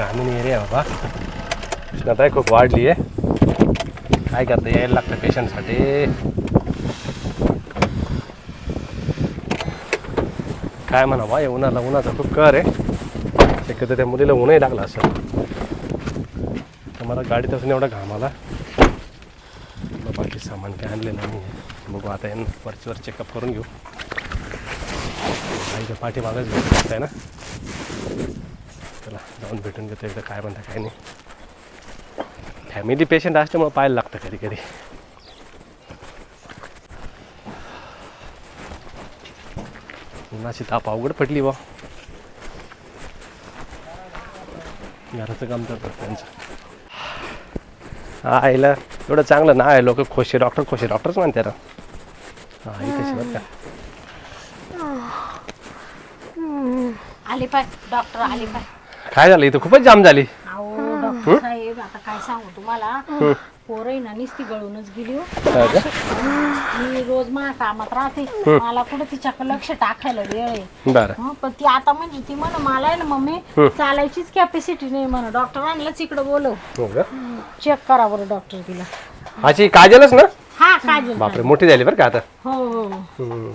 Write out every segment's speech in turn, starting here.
ग्रामीण एरिया आहे बाबा. उष्णता खूप वाढली आहे. काय करता यायला लागतं पेशंटसाठी काय म्हणा बा उन्हाला उन्हाचा खूप कर आहे. शक्यतो त्या मुलीला ऊनही लागला असं तर मला गाडीत असून एवढा घाम आला मग बाकी सामान काय आणलेलं नाही बघू आता यांना वरचीवर चेकअप करून घेऊ. आईच्या पाठीमागच भेटत आहे ना? जाऊन भेटून घेतो एकदा काय म्हणता काय नाही. फॅमिली पेशंट असल्यामुळे पाहायला लागतं कधी कधी. उन्हाची ताप अवघड पडली बा. घराचं काम करतात त्यांचं. हा आईला एवढं चांगलं ना आहे लोक खोशे डॉक्टर खोशे डॉक्टरच म्हणते ना. हा कशी बरं का. आली पाय डॉक्टर आली पाय. काय झालं? इथं खूपच जाम झाली. अहो डॉक्टर साहेब आता काय सांगू तुम्हाला? पोरं आहे ना नुसती गळूनच गेली हो. हा का? मी रोज माझ्या कामात राहते. मला कुठं तिच्याकडे लक्ष टाकायला वेळ आहे. बरं. हं, पण ती आता म्हणजे ती म्हण मला आहे ना मम्मी चालायचीच कॅपॅसिटी नाही म्हण. डॉक्टरांनाच इकडं बोलव. हो का? चेक करा बरं डॉक्टर तिला. अशी काजलच ना? हा काजल. बापरे मोठी झाली बरं का आता? हो हो. हम्म.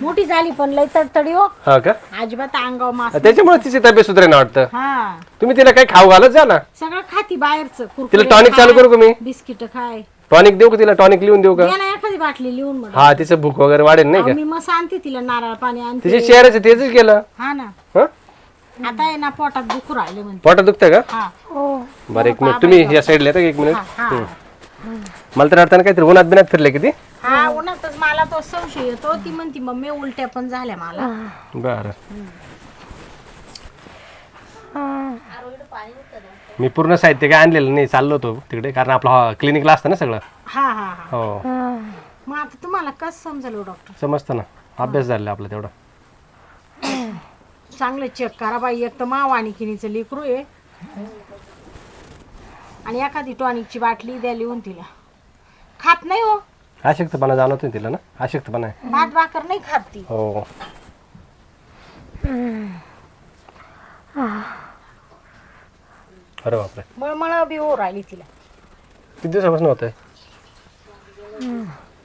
मोठी झाली पण लय तडतडी हो. हा का? अजिबात अंगाव मास त्याच्यामुळे तिची तब्येत सुधारेना वाटतं. हा. तुम्ही तिला काही खाऊ घालत जा ना. सगळं खाती बाहेरचं तिला टॉनिक चालू करू का मी? बिस्किट खाय. टॉनिक देऊ का तिला? टॉनिक लिहून देऊ का? द्या ना एखादी बाटली लिहून मग. हा तिचं भूक वगैरे वाढेल नाही का? मी मग सांगते तिला नारळ पाणी आणते. तिचे चेहऱ्याचं तेच केलं. हा ना. हा? आता आहे ना पोटात दुखू राहिले म्हणते. पोटात दुखतं का? हा. बरं एक मिनिट तुम्ही या साईडला येता का एक मिनिट हा हा. मला तर वाटतं ना काहीतरी उन्हात बिनात फिरले किती? हा उन्हातच मला तो संशय येतो. ती म्हणती मम्मी उलट्या पण झाल्या मला. बरं. मी पूर्ण साहित्य काय आणलेलं नाही चाललो होतो तिकडे कारण आपला क्लिनिकला असतं ना सगळं. हा हा हा. हो. मग आता तुम्हाला कसं समजेल डॉक्टर समजतं ना. अभ्यास झालेला आपला तेवढा. चांगलं चेक करा बाई. एक तर माव आणि किनीचं लेकरू आहे. आणि एखादी टॉनिकची बाटली द्या लिहून तिला. खात नाही हो. अशक्तपणा जाणवतो तिला ना? अशक्तपणा आहे. भात भाकर नाही खात ती. हो. अरे बापरे. मळमळ बी हो राहिली तिला. किती दिवसापासून होत आहे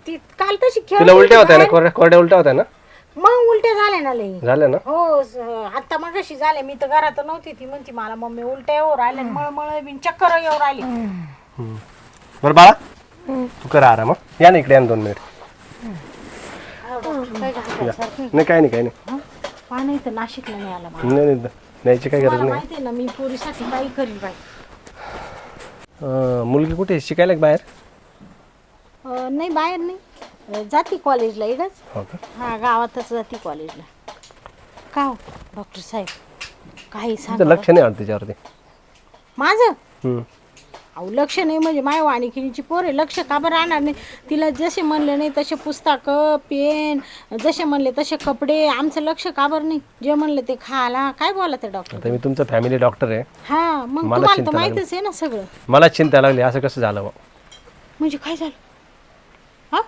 ती काल तशी खेळ तुला उलट्या होत्या ना? कोरड्या कोरड्या उलट्या होत्या ना? मग उलट्या झाल्या ना लई. झाल्या ना? हो स- आता मग कशी झाले मी तर घरात नव्हती. ती म्हणती मला मम्मी उलट्या येऊ राहिल्या मळमळ बिन चक्कर येऊ राहिली. हम्म. बरं बाळा. तू कर आराम हं. या ना इकडे या ना दोन मिनिट. या. नाही काय नाही काय नाही. पाणी तर नाशिकला नाही आला मला. नाही नाही न्यायची काय गरज मला नाही. माहिती आहे ना मी पोरीसाठी काही करील बाई. अं, मुलगी कुठे आहे? शिकायला का बाहेर? अं, नाही बाहेर नाही. अं, जाती कॉलेजला इकडंच हो का? हा गावातच जाती कॉलेजला का हो? डॉक्टर साहेब काही तुझं सांग लक्ष नाही वाटत तिच्यावरती. माझं? हम्म. अहो लक्ष नाही म्हणजे माय वाणिकिनीची पोर आहे लक्ष का बरं राहणार नाही? तिला जसे म्हणले नाही तसे पुस्तकं पेन जसे म्हणले तसे कपडे आमचं लक्ष का बरं नाही? जे म्हणले ते खायला काय बोला ते डॉक्टर आता मी तुमचा फॅमिली डॉक्टर आहे. हा मग मला तुम्हाला तर चिंता माहितच आहे ना सगळं. मला चिंता लागली. असं कसं झालं म्हणजे काय झालं? हा?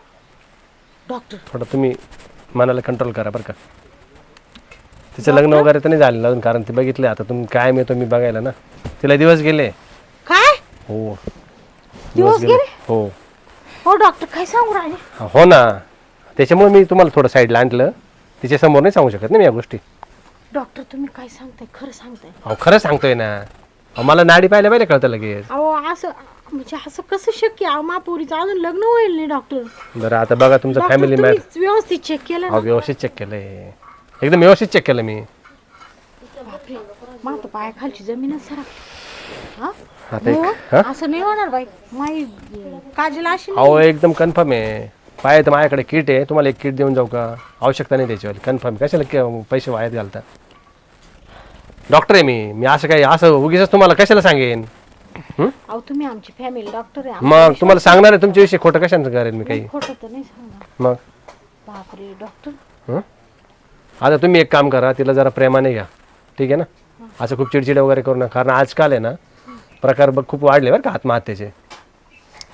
डॉक्टर थोडं तुम्ही मनाला कंट्रोल करा बरं का. तिचं लग्न वगैरे तर नाही झालेलं अजून कारण ते बघितलं आता तुम्ही काय येतो मी बघायला ना. तिला दिवस गेले. हो. दिवस गेले? हो. हो डॉक्टर काय सांगू राहिले? हो ना. त्याच्यामुळे मी तुम्हाला थोडं साईडला आणलं. तिच्या समोर नाही सांगू शकत ना मी या गोष्टी. डॉक्टर तुम्ही काय सांगताय? खरं सांगताय? अहो खरं सांगतोय ना. अहो, मला नाडी पाहिल्या पाहिजे कळतं लगेच. अहो असं म्हणजे असं कसं शक्य? अहो महापुरीचं अजून लग्न होईल नाही डॉक्टर बरं आता बघा तुमचं डॉक्टर फॅमिली मॅट तुम्ही व्यवस्थित चेक केलं ना? व्यवस्थित चेक केलंय. एकदम व्यवस्थित चेक केलं मी. मग पायाखालची जमीनच सरा हा? आता नाही एक हो, असं नाही होणार बाई. माई काजल अशी अहो एकदम कन्फर्म आहे. पाय तर माझ्याकडे किट आहे. तुम्हाला एक किट देऊन जाऊ का? आवश्यकता नाही त्याच्यावर. कन्फर्म कशाला के- पैसे वायात घालता? डॉक्टर आहे मी. मी असं काही असं उगीच तुम्हाला कशाला सांगेन? हं? अहो तुम्ही आमची फॅमिली डॉक्टर आहे. मग तुम्हाला सांगणार आहे तुमच्याविषयी खोटं कशाचं करेन मी काही? खोटं तर नाही सांगणार. मग? बापरे डॉक्टर हं? आता तुम्ही एक काम करा. तिला जरा प्रेमाने घ्या. ठीक आहे ना? असं खूप चिडचिड वगैरे करू नका. कारण आजकाल आहे ना प्रकार बघ खूप वाढले बरं का आत्महत्येचे.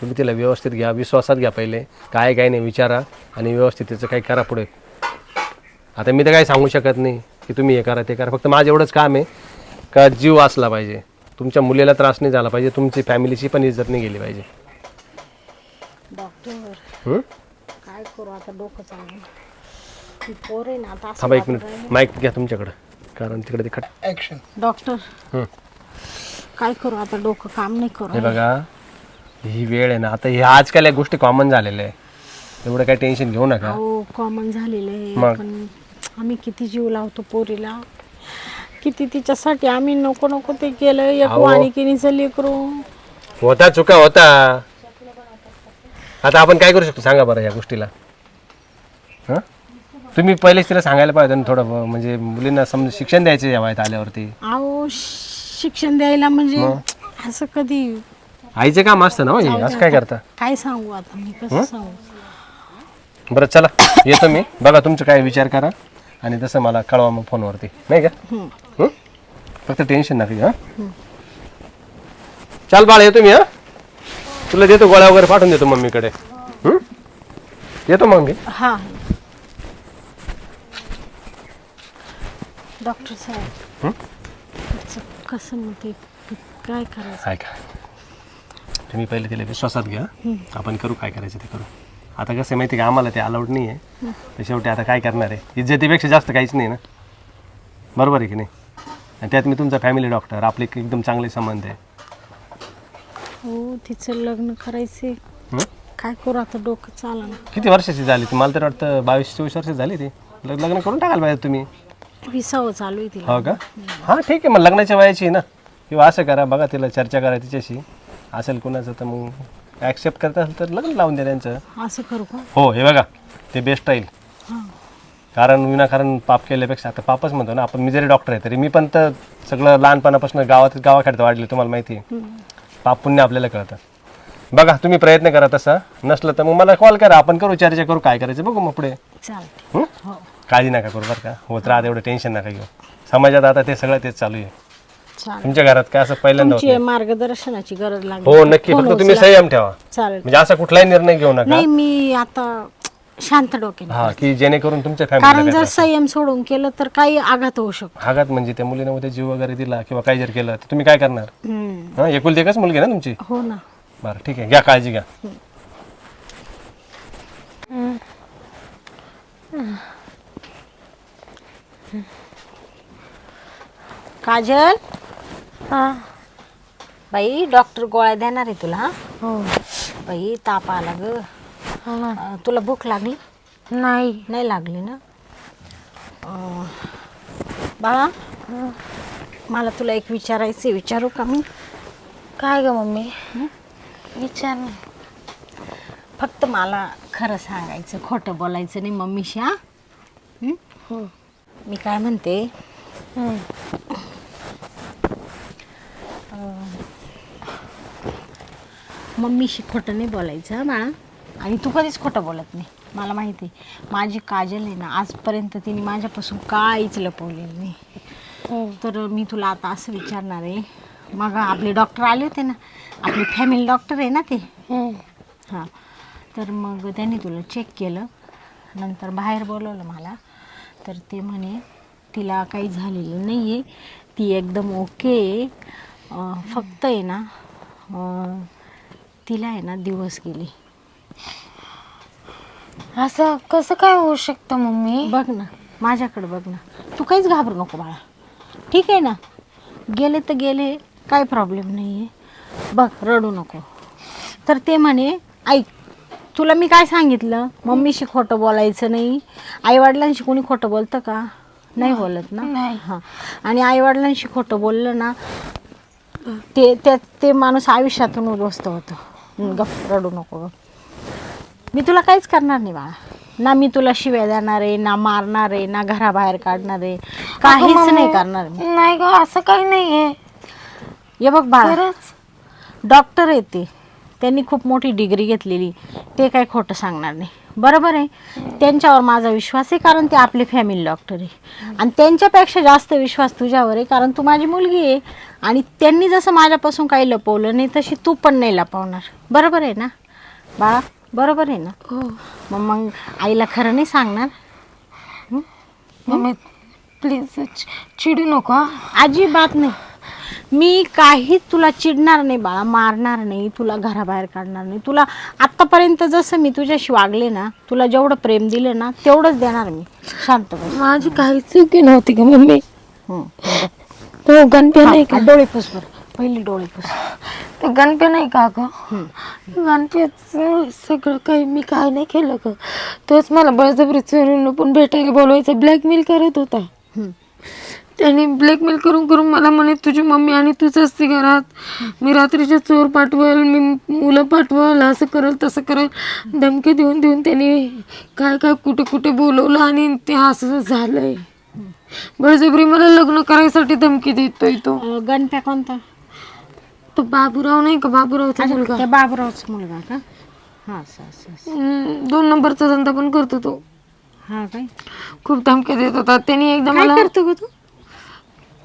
तुम्ही तिला व्यवस्थित घ्या विश्वासात घ्या पहिले. काय काय नाही विचारा आणि व्यवस्थित तिचं काही करा पुढे. आता मी तर काही सांगू शकत नाही की तुम्ही हे करा ते करा. फक्त माझं एवढंच काम आहे का जीव वाचला पाहिजे. तुमच्या मुलीला त्रास नाही झाला पाहिजे तुमची फॅमिलीची पण इज्जत नाही गेली पाहिजे. डॉक्टर हं? काय करू आता डोकं चालू ती पोर आहे ना आता असं थांबा एक मिनिट. माईक घ्या तुमच्याकडं कारण तिकडे ते खट ॲक्शन डॉक्टर. हं. काय करू आता? डोकं काम नाही हे करू बघा ही वेळ आहे ना आता हे आजकाल या गोष्टी कॉमन झालेल्या आहे एवढं काही टेन्शन घेऊ नका. हो कॉमन झालेलं आहे. मग? पण आम्ही किती जीव लावतो पोरीला. किती तिच्यासाठी आम्ही नको नको ते केलं एक अहो. वाणिकिनीचं लेकरू. होता चुका होता. आता आपण काय करू शकतो? सांगा बरं या गोष्टीला. हं? तुम्ही पहिलेच तिला सांगायला पाहिजे ना थोडं म्हणजे मुलींना समज शिक्षण द्यायचे या वयात आल्यावरती. अहो शिक्षण द्यायला म्हणजे असं कधी आईचं काम असतं ना हो हे, असं काय करता? काय सांगू आता मी कसं सांगू? बरं चला. येतो मी. बघा तुमचं काय विचार करा. आणि तसं मला कळवा मग फोनवरती. नाही का? हं. फक्त टेन्शन नका घेऊ, हा? चाल बाळ येतो मी हा? तुला देतो गोळ्या वगैरे पाठवून देतो मम्मीकडे. हं? येतो मग मी. हा. डॉक्टर साहेब. हं? कसं मग ते काय करायचं? ऐका तुम्ही पहिले तिला विश्वासात घ्या. आपण करू काय करायचं ते करू. आता कसं आहे माहिती आहे का आम्हाला ते अलाउड नाही आहे तर शेवटी आता काय करणार आहे? इज्जतीपेक्षा जास्त काहीच नाही ना? बरोबर आहे की नाही? आणि त्यात मी तुमचा फॅमिली डॉक्टर आपले एकदम चांगले संबंध आहे. हो तिचं लग्न करायचे हं? काय करू आता डोकं चाला किती वर्षाची झाली ती? मला तर वाटतं बावीस चोवीस वर्ष झाली ती. लग- लग्न करून टाकायला पाहिजे तुम्ही. विसावं चालू आहे तिला. हो का? हां ठीक आहे मग लग्नाच्या वयाची आहे ना. किंवा असं करा बघा तिला चर्चा करा तिच्याशी. असेल कुणाचं तर मग ॲक्सेप्ट करत असेल तर लग्न लावून द्या त्यांचं. असं करू का? हो हे बघा ते बेस्ट राहील हां. कारण विनाकारण पाप केल्यापेक्षा आता पापच म्हणतो ना आपण मी जरी डॉक्टर आहे तरी मी पण तर सगळं लहानपणापासून गावात गावाखेड्यात वाढले तुम्हाला माहिती आहे. पाप पुण्य आपल्याला कळतं. बघा तुम्ही प्रयत्न करा तसा. नसलं तर मग मला कॉल करा आपण करू चर्चा करू काय करायचं बघू मग पुढे. चालते हं? हो. काळजी नका करू बरं का. होत राहत एवढं टेन्शन नका घेऊ. समाजात आता ते सगळं तेच चालू आहे. तुमच्या घरात काय असं पहिल्यांदा होत? तुमची मार्गदर्शनाची गरज लागली. हो नक्की. फोन फक्त तुम्ही उचला. संयम ठेवा. चालेल. म्हणजे असा कुठलाही निर्णय घेऊ नका. नाही मी आता शांत डोक्याने हा की जेणेकरून तुमच्या कारण फॅमिलीला जर संयम सोडून केलं तर काही आघात होऊ शकतो. आघात म्हणजे त्या मुलीने उद्या जीव वगैरे दिला किंवा काही जर केलं तर तुम्ही काय करणार? हम्म. हा एकुलती एकच मुलगी आहे ना तुमची? हो ना. बरं ठीक आहे. घ्या काळजी घ्या. काजल? बाई डॉक्टर गोळ्या देणार आहे तुला हा? हो. बाई ताप आला ग. हो ना. अं, तुला भूक लागली? नाही. नाही लागली ना? अं, बाळा मला तुला एक विचारायचं आहे. विचारू का मी? काय ग मम्मी? विचार ना. फक्त मला खरं सांगायचं खोटं बोलायचं नाही मम्मीशी हा? हं? हो. मी काय म्हणते. मम्मीशी खोटं नाही बोलायचं हा बाळा. आणि तू कधीच खोटं बोलत नाही मला माहिती आहे. माझी काजल आहे ना आजपर्यंत तिने माझ्यापासून काहीच लपवलेलं नाही. तर मी तुला आता असं विचारणार आहे मग आपले डॉक्टर आले होते ना आपले फॅमिली डॉक्टर आहे ना ते. हां. तर मग त्यांनी तुला चेक केलं नंतर बाहेर बोलवलं मला. तर ते म्हणे तिला काही झालेलं नाही आहे ती एकदम ओके आहे. फक्त आहे ना तिला आहे ना दिवस गेली. असं कसं काय होऊ शकतं मम्मी? बघ ना माझ्याकडे बघ ना. तू काहीच घाबरू नको बाळा. ठीक आहे ना? गेले तर गेले काही प्रॉब्लेम नाही आहे बघ रडू नको. तर ते म्हणे ऐक तुला मी काय सांगितलं? मम्मीशी खोटं बोलायचं नाही. आईवडिलांशी कोणी खोटं बोलतं का? नाही बोलत ना? नाही. हां. आणि आईवडिलांशी खोटं बोललं ना ते त्या ते माणूस आयुष्यातून उद्ध्वस्त होतं. गप रडू नको गप मी तुला काहीच करणार नाही बाळा. ना मी तुला शिव्या देणार आहे ना मारणार आहे ना घराबाहेर काढणार आहे. काहीच. नाही करणार मी. नाही ग असं काही नाहीये. हे बघ बाळा. खरंच? डॉक्टर आहे ते त्यांनी खूप मोठी डिग्री घेतलेली. ते काही खोटं सांगणार नाही. बरोबर आहे? त्यांच्यावर माझा विश्वास आहे कारण ते आपले फॅमिली डॉक्टर आहे. आणि त्यांच्यापेक्षा जास्त विश्वास तुझ्यावर आहे कारण तू माझी मुलगी आहे. आणि त्यांनी जसं माझ्यापासून काही लपवलं नाही तशी तू पण नाही लपवणार. बरोबर आहे ना? बाळा बरोबर आहे ना? हो. मग मग आईला खरं नाही सांगणार? मम्मी प्लीज चिडू नको हा. अजिबात नाही. मी काहीच तुला चिडणार नाही बाळा मारणार नाही तुला घराबाहेर काढणार नाही. तुला आत्तापर्यंत जसं मी तुझ्याशी वागले ना तुला जेवढं प्रेम दिलं ना तेवढंच देणार मी. शांत बस. माझी काही चुकी नव्हती का मम्मी. हं. तो गणपे नाही का? हा, डोळे पुस बरं. पहिले डोळे पुस. तो गणपे नाही का ग? गणपेच सगळं काही मी काय नाही केलं ग. तोच मला बळजबरी चोरून पण भेटायला बोलवायचं ब्लॅकमेल करत होता. हं. त्याने ब्लॅकमेल करून करून मला म्हणे तुझी मम्मी आणि तूच असते घरात. मी रात्रीचे चोर पाठवल मी मुलं पाठवल असं करल तसं करल. धमकी देऊन देऊन त्याने काय काय कुठे कुठे बोलवलं आणि ते असं झालंय. बळजबरी मला लग्न करायसाठी धमकी देतोय तो. गणप्या कोणता? तो बाबूराव नाही का? बाबूरावचा मुलगा. त्या बाबरावचा मुलगा का? हा असं असं असं. हम्म, दोन नंबरचा धंदा पण करतो तो. हा काय? खूप धमक्या देत होता. त्यांनी एकदा काय मला करतो ग तू?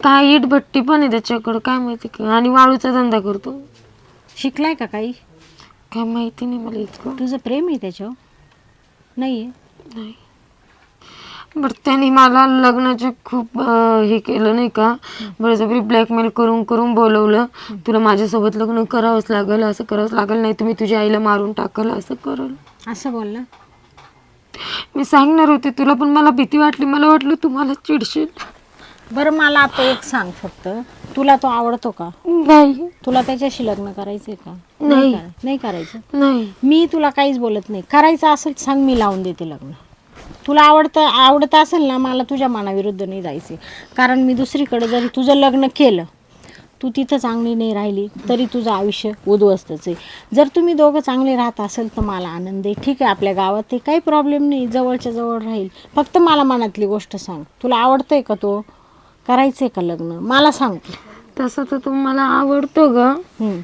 काय इट भट्टी पण आहे त्याच्याकडं काय माहिती का आणि वाळूचा धंदा करतो. शिकलाय का काही? काय माहिती नाही मला इतकं. तुझं प्रेम आहे त्याच्यावर? नाही नाही. बरं त्याने मला लग्नाचे खूप अं, हे केलं नाही का? बळजबरी ब्लॅकमेल करून करून बोलवलं. तुला माझ्यासोबत लग्न करावंच लागेल असं करावंच लागेल नाही तुम्ही तुझ्या आईला मारून टाकल असं करल. असं बोलला? मी सांगणार होते तुला पण मला भीती वाटली. मला वाटलं तुम्हाला चिडशील. बरं मला आता एक सांग फक्त. तुला तो आवडतो का? नाही. तुला त्याच्याशी लग्न करायचंय का? नाही. करा- नाही करायचं? नाही. मी तुला काहीच बोलत नाही. करायचं असेल तर सांग मी लावून देते लग्न. तुला आवडतं आवडत असेल ना मला तुझ्या मनाविरुद्ध नाही जायचे कारण मी दुसरीकडे जरी तुझं लग्न केलं तू तिथं चांगली नाही राहिली तरी तुझं आयुष्य उद्ध्वस्तच आहे. जर तुम्ही दोघं चांगले राहत असेल तर मला आनंद आहे. ठीक आहे आपल्या गावात ते काही प्रॉब्लेम नाही. जवळच्या जवळ राहील. फक्त मला मनातली गोष्ट सांग. तुला आवडतंय का तो? करायचंय का लग्न? मला सांग. तू. तसं तर तो मला आवडतो ग. हम्म.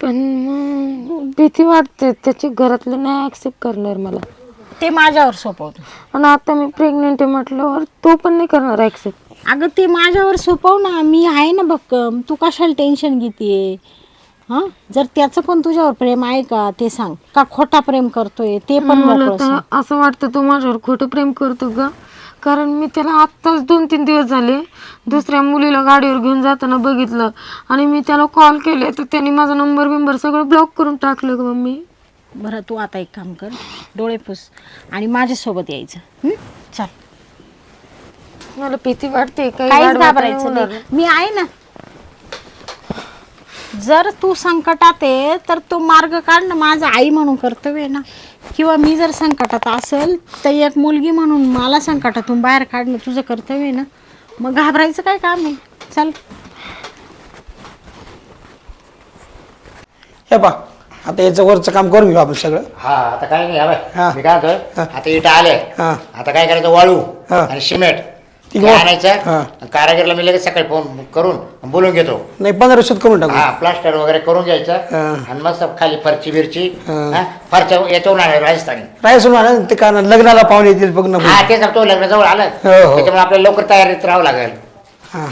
पण मग भीती वाटते. त्याचे घरातले नाही ॲक्सेप्ट करणार मला. ते माझ्यावर सोपवतो आणि आता मी प्रेग्नेंट आहे म्हटल्यावर तो पण नाही करणार ॲक्सेप्ट अगं ते माझ्यावर सोपव ना. मी आहे ना बक्कम तू कशाला टेन्शन घेतीये? हां? जर त्याचं पण तुझ्यावर प्रेम आहे का? ते सांग. का खोटा प्रेम करतोय? ते पण मला मोकळं तर सांग. असं वाटतं तो माझ्यावर खोटं प्रेम करतो ग. कारण मी त्याला आत्ताच दोन तीन दिवस झाले. दुसऱ्या मुलीला गाडीवर घेऊन जाताना बघितलं आणि मी त्याला कॉल केले तर त्याने माझा नंबर बिंबर सगळं ब्लॉक करून टाकलं ग मम्मी. बरं तू आता एक काम कर डोळे पुस आणि माझ्यासोबत यायचं. हं? चल. मला भीती वाटते काही काहीच घाबरायचं. नाही. मी आहे ना जर तू संकटात आहे तर तो मार्ग काढणं माझं आई म्हणून कर्तव्य आहे ना. किंवा मी जर संकटात असेल तर एक मुलगी म्हणून मला संकटातून बाहेर काढणं तुझं कर्तव्य आहे ना. मग घाबरायचं काय काम आहे? चल. हे पा आता याचं वरचं काम करून घेऊ आपण सगळं. हा आता काय नाही हा. मी काय आता इटा आले. हा. आता काय करायचं? वाळू हा. आणि सिमेंट. ती ते वा- आणायचं हा. कारागीरला मी लगेच सकाळी फोन करून बोलून घेतो. नाही पंधरा दिवसात करून टाकू. हा प्लास्टर वगैरे करून घ्यायचं. हा. आणि मस्त खाली फरची बिरची हा. हा, फरच्या याच्यावरून आणायचं राजस्थानी. राहायचं म्हणा ते कारण लग्नाला पाहुणे येतील बघ ना हा तेच तो लग्न जवळ आलं. हो, हो. त्याच्यामुळे आपल्याला लवकर तयारीत राहावं लागेल. हा.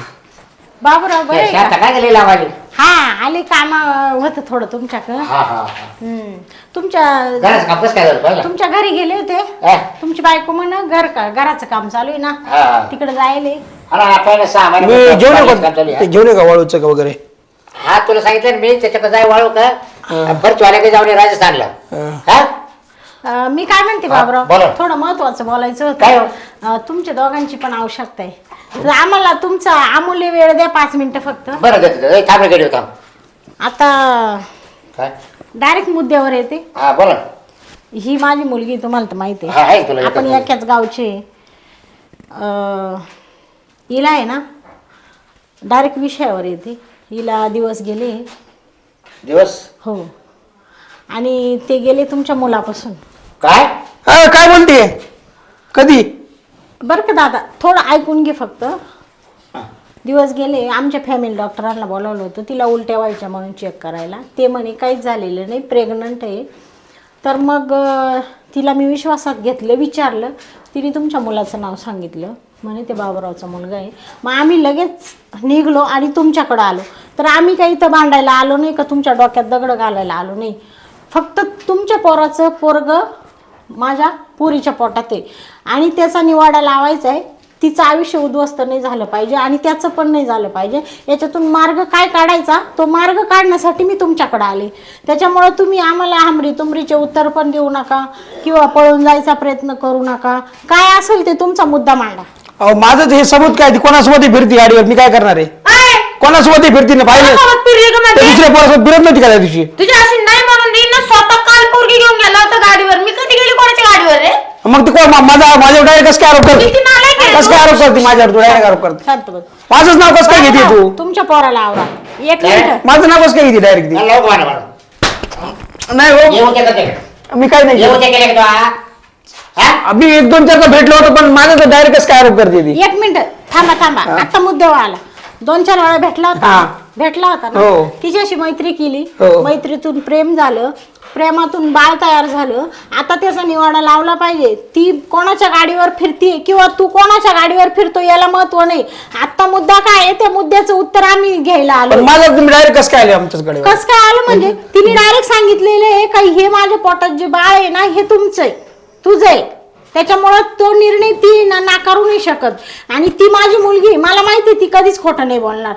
बाबूराव बरं आहे आता का? काय झाली लावाली हा आले काम होतं थोडं तुमच्याकडं हा हा हा. हम्म. तुमच्या घराचं कापस काय झालं पाहिलं तुमच्या घरी गेले होते हा. तुमची बायको म्हण घर का घराचं काम चालू आहे ना हा. तिकडे जायले अरे आपल्याला सहा मी महिने का. ते वाळूचं वगैरे हा तुला सांगितलं ना मी त्याच्याकडे जाय वाळू का फरचीवाल्याकडे जाऊन ये राजस्थानला हा. हा अं, मी काय म्हणते हा, बाबराव. थोडं महत्वाचं बोलायचं काय होतं हो? अं, तुमच्या दोघांची पण आवश्यकता आहे. तर आम्हाला तुमचा अमूल्य वेळ द्या पाच मिनिटं फक्त. बरं देतो देतो. ए, थांब रे गाडी होता आता काय? डायरेक्ट मुद्द्यावर येते. हा बोला. ना. ही माझी मुलगी तुम्हाला तर माहिती हा, आहे तुला आहे आपण एकच मुलगी. एकाच गावचे अं, हिला आहे ना डायरेक्ट विषयावर येते. हिला दिवस गेले. दिवस? हो. आणि ते गेले तुमच्या मुलापासून. काय? हा काय बोलते? कधी? बरं का दादा थोडं ऐकून घे फक्त. दिवस गेले आमच्या फॅमिली डॉक्टरांना बोलावलं होतं तिला उलट्या व्हायच्या म्हणून चेक करायला. ते म्हणे काहीच झालेलं नाही प्रेग्नंट आहे. तर मग अं, तिला मी विश्वासात घेतलं विचारलं. तिने तुमच्या मुलाचं नाव सांगितलं. म्हणे ते बाबरावचा मुलगा आहे. मग आम्ही लगेच निघलो आणि तुमच्याकडं आलो. तर आम्ही काही इथं भांडायला आलो नाही का तुमच्या डोक्यात दगड घालायला आलो नाही. फक्त तुमच्या पोराचं पोरग माझ्या पुरीच्या पोटात आहे. आणि त्याचा निवाडा लावायचा आहे तिचं आयुष्य उद्ध्वस्त नाही झालं पाहिजे आणि त्याचं पण नाही झालं पाहिजे. याच्यातून मार्ग काय काढायचा? तो मार्ग काढण्यासाठी मी तुमच्याकडे आले. त्याच्यामुळं तुम्ही आम्हाला हमरी तुमरीचे उत्तर पण देऊ नका किंवा पळून जायचा प्रयत्न करू नका. काय असेल ते तुमचा मुद्दा मांडा. अहो माझं हे सबूत काय ती कोणासोबत ही फिरती गाडीवर? मी काय करणार आहे? कोणासोबत ही फिरती ना पाहिलं कोणासोबत फिरली का त्या म्हणजे? दुसऱ्या पोरासोबत फिरत नव्हती का त्या दिवशी? तुझ्या अशी नाही म्हणून देईन ना स्वतः काल पोरगी घेऊन गेला होता गाडीवर. मी कधी गेली कोणाच्या गाडीवर रे? मग ती कोण? मा- माझा माझ्यावर डायरेक्ट कसं काय आरोप करते? किती नालायक आहे. कसं काय आरोप करते माझ्यावर? तू डायरेक्ट आरोप करते. शांत माझंच नाव कसं काय घेते तू? तुमच्या पोराला आवरा. एक काय? मिनिट. माझं नाव कसं काय घेते डायरेक्ट ती. नाही हो. येऊ? मी काय नाही येऊ केलं. दे केले का तू, हा? हा? मी एक दोन चारदा भेटलो होतो पण माझं तर डायरेक्ट कसं काय आरोप करते ती? एक मिनिट. थांबा थांबा. आता मुद्द्यावर आला. दोन चार वेळा भेटला होता. हा. भेटला होता हो. ना तिच्याशी मैत्री केली. हो. मैत्रीतून प्रेम झालं. प्रेमातून बाळ तयार झालं. आता त्याचा निवाडा लावला पाहिजे. ती कोणाच्या गाडीवर फिरतीये किंवा तू कोणाच्या गाडीवर फिरतो याला महत्त्व नाही. आता मुद्दा काय आहे? त्या मुद्द्याचं उत्तर आम्ही घ्यायला पण आलो माझं तुम्ही डायरेक्ट कसं काय आले आमच्याकडे कस काय आलं म्हणजे? तिने डायरेक्ट सांगितलेलं आहे का हे माझ्या पोटात जे बाळ आहे ना हे तुमचं आहे. तुझं आहे. त्याच्यामुळं तो निर्णय ती ना नाकारू नाही शकत. आणि ती माझी मुलगी आहे. मला माहिती आहे ती कधीच खोटं नाही बोलणार.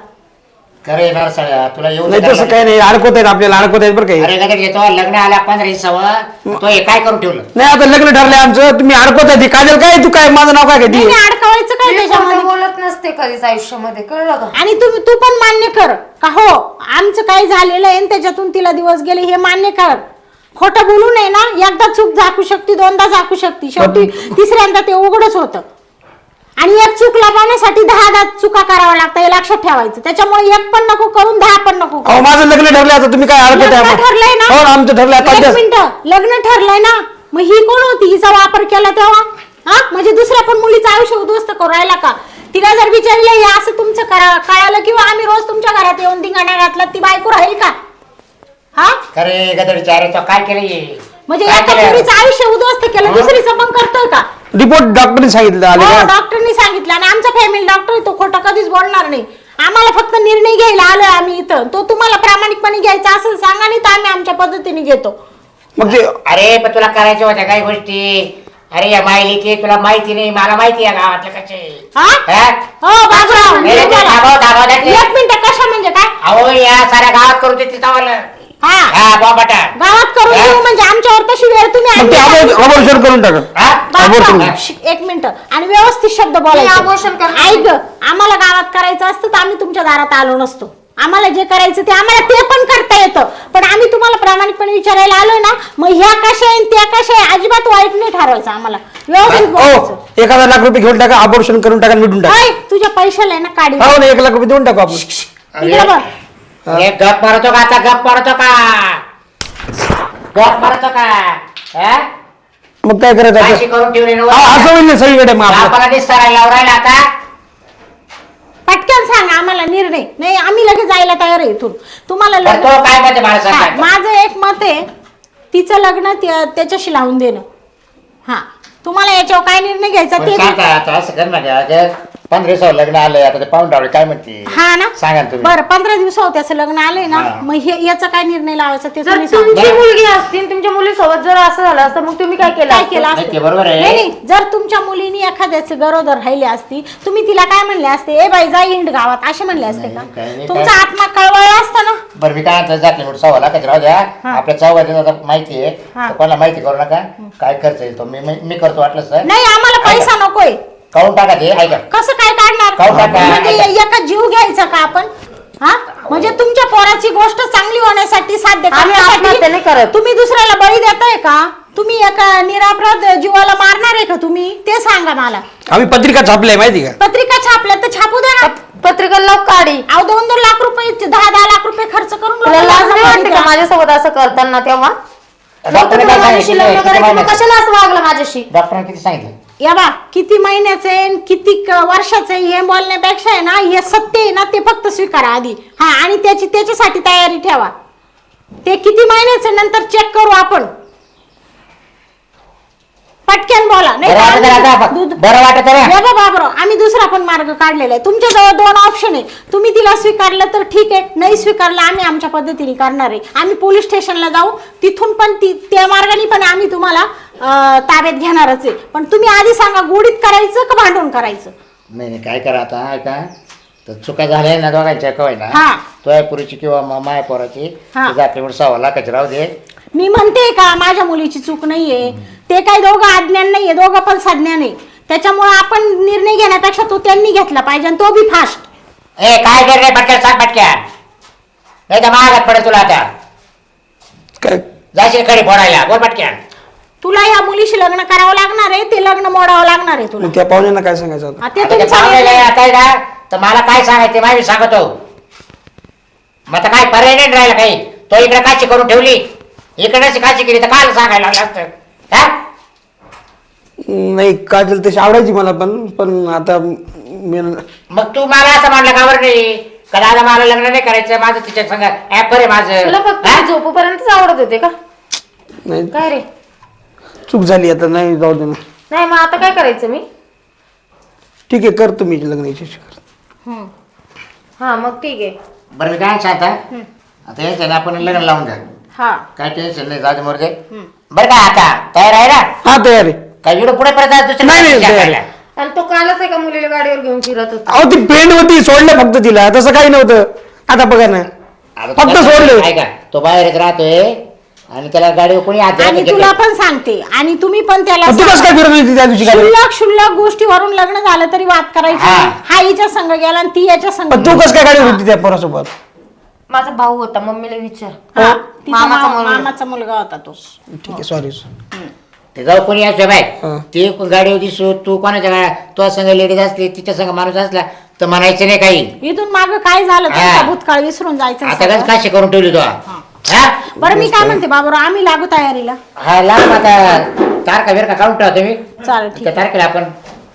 खरं आहे नरसाळ्या, तुला येऊ नाही तसं का? काही नाही अडकवत आहेत आपल्याला अडकवत आहेत बरं काही अरे गदर घेतो लग्न आला पंधरा दिवसावर तो हे काय करून ठेवलं? नाही आता लग्न ठरलंय आमचं तुम्ही अडकवत आहे ती काजल काय तू काय माझं नाव काय नाही घेते? नाही, अडकवायचं काय मी खोटं त्याच्यामध्ये? बोलत नसते कधीच आयुष्यामध्ये कळलं का? आणि तुम्ही तू पण मान्य कर का हो आमचं काही झालेलं आहे आणि त्याच्यातून तिला दिवस गेले हे मान्य कर. खोटं बोलू नये ना एकदा चूक झाकू शकते दोनदा झाकू शकते शेवटी तिसऱ्यांदा ते उघडच होतं. आणि एक चूक लपवण्यासाठी दहा दहा चुका कराव्या लागतात हे लक्षात ठेवायचं त्याच्यामुळे एक पण नको करून दहा पण नको करू. अहो माझं लग्न ठरलंय आता तुम्ही काय लग्न ठरलंय ना हो आमचं ठरलंय आता एक अभ्यास. मिनिट लग्न ठरलंय ना मग ही कोण होती हिचा वापर केला तेव्हा हा म्हणजे दुसऱ्या पण मुलीचं आयुष्य उद्ध्वस्त करू राहिला का तिला जर विचारलं हे असं तुमचं करा कळालं किंवा आम्ही रोज तुमच्या घरात येऊन धिंगाणा घातला ती बायको राहील का हा अरे तो काय केलं हे? म्हणजे काय एका केलं? मुलीचं आयुष्य उद्ध्वस्त केलं? दुसरीचं पण करतोय का रिपोर्ट डॉक्टरने सांगितलं आले हो का डॉक्टरनी सांगितलं आणि आमचा फॅमिली डॉक्टर तो खोटा कधीच बोलणार नाही. आम्हाला फक्त निर्णय घ्यायला आलोय आम्ही इथं. तो तुम्हाला प्रामाणिकपणे घ्यायचा असेल सांगा नाही तर आम्ही आमच्या पद्धतीने घेतो. मग ते अरे पण तुला करायच्या होत्या काही गोष्टी. अरे या माहिली की तुला माहिती नाही मला माहिती आहे गावातलं कसे हा? हा? हो बाबूराव नाही, नाही, नाही. एक मिनिट कशा म्हणजे काय? अहो या साऱ्या गावात करू दे तिथं हा. हा बॉम्बाटा. गावात करून हा? देऊ म्हणजे आमच्यावर तशी वेळ तुम्ही मग ते आणली का? अबॉर्शन करून टाका. हा? Abortion. श- एक मिनिट. आणि व्यवस्थित शब्द abortion बोलायचे. करणार ऐक आम्हाला गावात करायचं असतं तर आम्ही तुमच्या दारात आलो नसतो. आम्हाला जे करायचं ते आम्हाला ते पण करता येतं. पण आम्ही तुम्हाला प्रामाणिकपणे विचारायला आलोय ना मग ह्या कशा आहे त्या कशा आहे अजिबात वाईट नाही ठरवायचं आम्हाला. व्यवस्थित बोलायचं हो एक हजार लाख रुपये घेऊन टाका अबॉर्शन करून टाका आणि मिटून टाका. होय, तुझ्या पैशाला आहे ना काढी हो ना एक लाख रुपये देऊन टाकू आपण. इकडे बघ. अरे गप मारतो का आता? गप मारतो का? गप मारतो का? हा? मग काय करायचं ठेवली ना हा, असं होईल ना सगळीकडे मग आपलं. आपल्याला निस्तारायला राहिला आता. पटकन सांगा आम्हाला निर्णय. नाही आम्ही लगेच जायला तयार आहे इथून. तुम्हाला लग्न- तो काय म्हणते मला हा, सांग माझं एक मत आहे तिचं लग्न त्या- त्याच्याशी लावून देणं. हा तुम्हाला याच्यावर काय निर्णय घ्यायचा ते आता असं कर ना अगं पंधरा दिवसावर लग्न आलंय आता ते पाहून रावळे काय म्हणते हा ना? सांगा ना तुम्ही. बरं पंधरा दिवसावर त्याचं लग्न आलंय ना हा. मग हे याचा काय निर्णय लावायचा? ते जर तुम्ही सांगा. तुमची मुलगी असती आणि तुमच्या मुलीसोबत जर असं झालं असतं मग तुम्ही काय केलं काय असतं? केलं नाही, ते असतं बरोबर आहे. नाही, नाही. जर तुमच्या मुलीनी एखाद्याचे गरोदर राहिले असती तुम्ही तिला काय म्हणले असते? ए बाई जा इंड गावात असे म्हणले असते नाही, काय का नाही, तुमचा काय- आत्मा कळवळला असता ना? बरं मी काय जाते म्हणून सव्वा लाखाची राहू द्या. आपल्या चौघाची आता माहिती आहे. हा. तर कोणाला माहिती करू नका. काय खर्च येईल तो? मी मी मी करतो वाटलं सर. नाही आम्हाला पैसा नकोय. काढून टाका ते ऐका. कसं काय काढणार? काढून टाका. म्हणजे एका जीव घ्यायचा का आपण? हा? म्हणजे तुमच्या पोराची गोष्ट चांगली होण्यासाठी साध्य आम्ही आत्महत्या नाही करण्यासाठी करत. तुम्ही दुसऱ्याला बळी देताय का? तुम्ही एका निरापराध जीवाला मारणार आहे का तुम्ही? ते सांगा मला. आम्ही पत्रिका छापल्या माहिती का? पत्रिका छापल्या तर छापू द्या ना. पत्रिका लाव काढी. अहो दोन दोन लाख रुपये दहा दहा लाख रुपये खर्च करून तुला लोकं लाज नाही वाटते का पत्रिका- माझ्यासोबत असं करताना तेव्हा? डॉक्टरने काय माझ्याशी लग्न करायचं मग? कशाला असं वागलं माझ्याशी? डॉक्टरांनी किती सांगितलं? या बा किती महिन्याचे आहे आणि किती क- वर्षाचे आहे हे बोलण्यापेक्षा आहे ना हे सत्य आहे ना ते फक्त स्वीकारा आधी. हा आणि त्याची त्याच्यासाठी तयारी ठेवा. ते किती महिन्याचे नंतर चेक करू आपण. पटकन बोला नाही बरं तर वाटत आम्ही आता दूध- बरं वाटत आहे या बा बाबराव आम्ही दुसरा पण मार्ग काढलेला आहे. तुमच्याजवळ दोन ऑप्शन आहे. तुम्ही तिला स्वीकारलं तर ठीक आहे. नाही स्वीकारलं आम्ही आमच्या पद्धतीने करणार आहे. आम्ही पोलीस स्टेशनला जाऊ. तिथून पण ती त्या मार्गाने पण आम्ही तुम्हाला ताब्यात घेणारच आहे. पण तुम्ही आधी सांगा गोडीत करायचं का भांडून करायचं? नाही नाही काय करा आता ऐका. तर चुका झाल्या ना दोघांच्या कवाय ना? हा. तुझ्या पुरीची किंवा म- माया पोराची हा. सव्वा लाखाची राहू दे. मी म्हणते का माझ्या मुलीची चूक नाहीये. ते काही दोघं अज्ञान नाहीये दोघं पण सज्ञान आहे. त्याच्यामुळे आपण निर्णय घेण्यापेक्षा तो त्यांनी घेतला पाहिजे आणि तो बी फास्ट ए काय कर रे पटक्या सांग पटक्या नाही तर महागात पडेल तुला आता. काय? जाशील खडी फोडायला. बोल पटक्या तुला या मुलीशी लग्न करावं लागणार आहे ते लग्न मोडावं लागणार आहे तुला. मग त्या पाहुण्यांना काय सांगायचं आता? हा, ते आता ते तुमचा पाहुणे निर्णय. लय आता आहे ना तर मला काय सांगायचं माहिती सांगतो. मग आता काय पर्याय नाही राहिला काही? तो इकडे काची करून ठेवली. इकडे काची केली तर काय सांगायला लागलं असतं. हा? नाही काजल तशी आवडायची मला पण पण आता मी मग तू मला असं म्हणलं का बरं नाही? का दादा मला लग्न नाही करायचं? माझं तिच्या संग ऍप आहे माझं. फक्त हा? झोपूपर्यंतच आवडत होते का? नाही. काय रे? चूक झाली आता नाही जाऊ दे ना. नाही मग आता काय करायचं मी? ठीक आहे करतो मी लग्न याच्याशी करतो. हा मग ठीक आहे. बरं मी काय सांगता? आता यायचं ना आपण लग्न लावून द्या हा. काय टेन्शन नाही जाऊ दे बरं का आता? तयार आहे ना? हा तयार आहे. काय इकडे पुढे परत दुसऱ्या नाही, नाही, विचार तयार. करायला. आणि तो कालच आहे का मुलीला गाडीवर घेऊन फिरत होता. अहो ती फ्रेंड होती सोडलं फक्त तिला. तसं काही नव्हतं. आता बघा ना. आता फक्त सोडलं. ऐका तो बाहेरच राहतोय. आणि त्याला गाडीवर कोणी हात आणि तुला. पण सांगते. आणि तुम्ही पण त्याला तू कसं काय फिरत होती त्या दिवशी गाडी शुल्लक शुल्लक गोष्टीवरून लग्न झालं तरी वाद करायची. हा. नाही. हा हिच्या संघ गेला आणि ती याच्या संघ पण तू कसं काय गाडी होती त्या पोरासोबत? माझा भाऊ होता मम्मीला विचार. हा, तिचा मामाचा मा- मुलगा. मामाचा मुलगा होता तो. ठीक आहे सॉरी ते जाऊ कोणी असतो बाय हा. ते गाडीवर दिसू तू कोणाच्या गाड्या तो संघ लेडीज असली तिच्या संघ माणूस असला तर म्हणायचं नाही काही. इथून माग काय झालं? हा. भूतकाळ विसरून जायचं आता सगळं. काशी करून ठेवली तो? हा. बरं मी काय म्हणते बाबूराव आम्ही लागू तयारीला. हा लाव आता. तारखा बिरका काढून ठेवा तुम्ही. चालेल ठीक त्या तारखेला आपण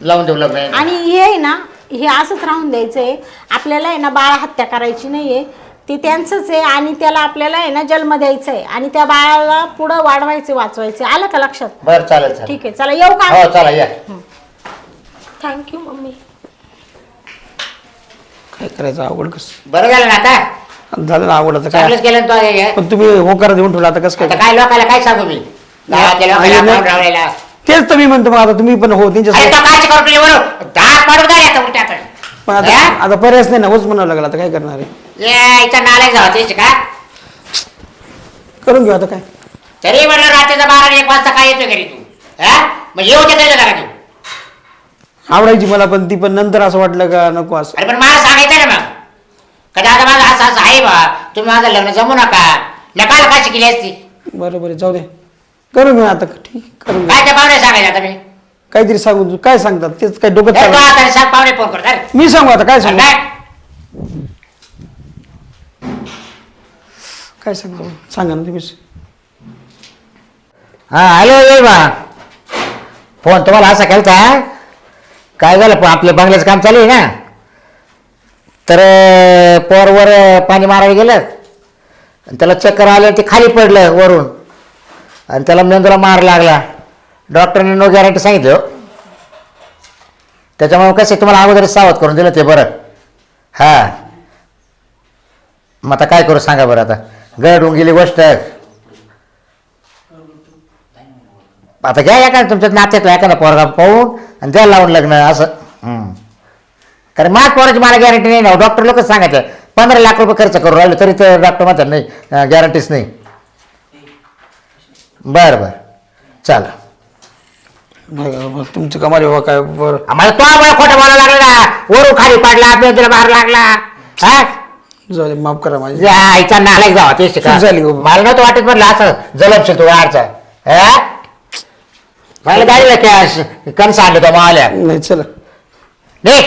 लावून देऊ लग्न. आणि हे आहे ना हे असंच राहून द्यायचंय. आपल्याला आहे ना बाळ हत्या करायची नाहीये. ते त्यांचंच आहे आणि त्याला आपल्याला आहे ना जन्म द्यायचा आहे. आणि त्या बाळाला पुढं वाढवायचे वाचवायचे. आलं का लक्षात? बरं चालेल चालेल. ठीक आहे चला येऊ का? हो चला या. Thank you mummy. काय करायचं अवघड कसं? बरं झालं ना आता? झालं ना अवघड आता काय? चांगलंच केलं ना तो हे. पण तुम्ही होकार देऊन ठेवला आता कसं आता काय काय लोकांना काय सांगू मी? गावातल्या तेच तर मी म्हणतो मग आता तुम्ही पण हो अरे त्यांच्या तो काय करून तुझ्या बरोबर दहा पाडू द्या आता उलट्या आता. पण आता हा? आता पर्यायच नाही ना होच म्हणावं लागलं आता काय करणार आहे? ये इथं नालायक जावं तेच का? करून घेऊ आता काय? तरी म्हणलं रात्रीचा बारा एक वाजता काय येतो घरी तू? हा? मग येऊ दे त्याच्या घरा तू आवडायची मला पण ती पण नंतर असं वाटलं का नको असं? अरे पण मला सांगायचं ना मग. कधी आता माझं असं असं आहे बा. तुम्ही माझं लग्न जमू नका. नकाल का शिकली असती? बरं बरं जाऊ दे. करून घेऊ आता. ठीक करून घेऊ. काय त्या पाहुणे सांगायचं आता मी? काहीतरी सांगू तू काय सांगतात? तेच काय डोकं चाललं. आता सांग पाहुणे फोन करतात मी सांगू आता काय सांगू? काय काय सांगू? सांगा ना तुम्ही हा हॅलो ये बा. फोन तुम्हाला असा केलता काय झालं? प- आपल्या बंगल्याचं काम चालू आहे ना? तर पोरवर पाणी मारायला गेलं आणि त्याला चक्कर आलं ते खाली पडलं वरून. आणि त्याला मेंदूला मार लागला. डॉक्टरने नो गॅरंटी सांगितलं त्याच्यामुळं त्याच्यामुळे कसं आहे, तुम्हाला अगोदरच सावध करून दिलं ते बरं. हां. मग आता काय करू सांगा बरं आता. गड होऊन गेली गोष्ट. आता घ्या एखादा तुमच्या नात्यातला एखादा पोरगा पाहून आणि द्या लावून लग्न असं. कारण माझ पोराची मला गॅरंटी नाही ना. डॉक्टर लोकच सांगायचं पंधरा लाख रुपये खर्च करू राहिले तरी तर डॉक्टर म्हणतात नाही गॅरंटीच नाही. बरं बरं. चालेल का, बरं, तुमचं कमाल बाबा काय बरं? आम्हाला तो आम्हाला खोटं बोलायला लागला ना. वरून खाली पडला बेंदूला मार लागला. हा? माफ करा माझी. या आईचा नालायक जावा ते शिका चूक झाली हो. मला नव्हतं वाटत म्हणलं असं जलमशील तू वाढचा. हा? मला गाडीला कॅश कणस आणलं तो मावाल्या. नाही चला. नाही